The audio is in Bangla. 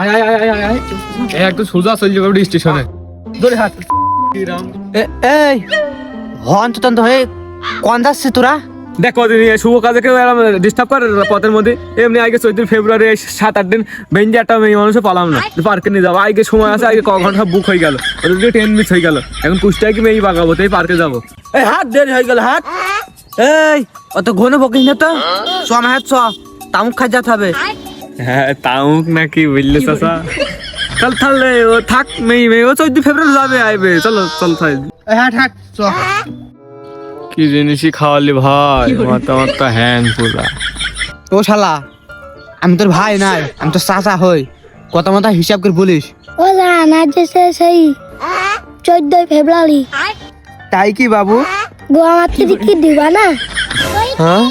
আয় আয় আয় আয় আয়। আয় একটু সোজা চলে যাবে স্টেশনে। ধরে হাত। এই হন তো তন্ত হয়ে কোন যাচ্ছে তোরা? দেখ কদিন শুভ কাজে কেউ ডিস্টার্ব করে পথের মধ্যে। এমনি আগে চোদ্দ ফেব্রুয়ারি সাত আট দিন বেঞ্জে একটা মেয়ে মানুষও পালাম না। পার্কে নিয়ে যাব। আগে সময় আছে আগে ক ঘণ্টা বুক হয়ে গেল। ওদের ট্রেন মিস হয়ে গেল। এখন কুষ্টায় কি মেয়ে বাগাবো তাই পার্কে যাব। এই হাত দেরি হয়ে গেল হাত। এই অত ঘন বকিস না তো? চ আমার হাত চ। তামুক খাই যেতে হবে। হ্যাঁ তাউক নাকি বুঝলে চাষা চল তাহলে ও থাক মেয়ে মেয়ে ও চোদ্দ ফেব্রুয়ারি যাবে আইবে। চলো চল থাক এই হাট হাট কি জিনিসই খাওয়ালি ভাই? মাথা মাথা হ্যাং পুরা। ও শালা আমি তোর ভাই নাই আমি তোর চাচা হই। কত মতো হিসাব করে বলিস? ও জান আজ যে সেই চোদ্দই ফেব্রুয়ারি। তাই কি বাবু? গো আমার কি দিবা না? হ্যাঁ?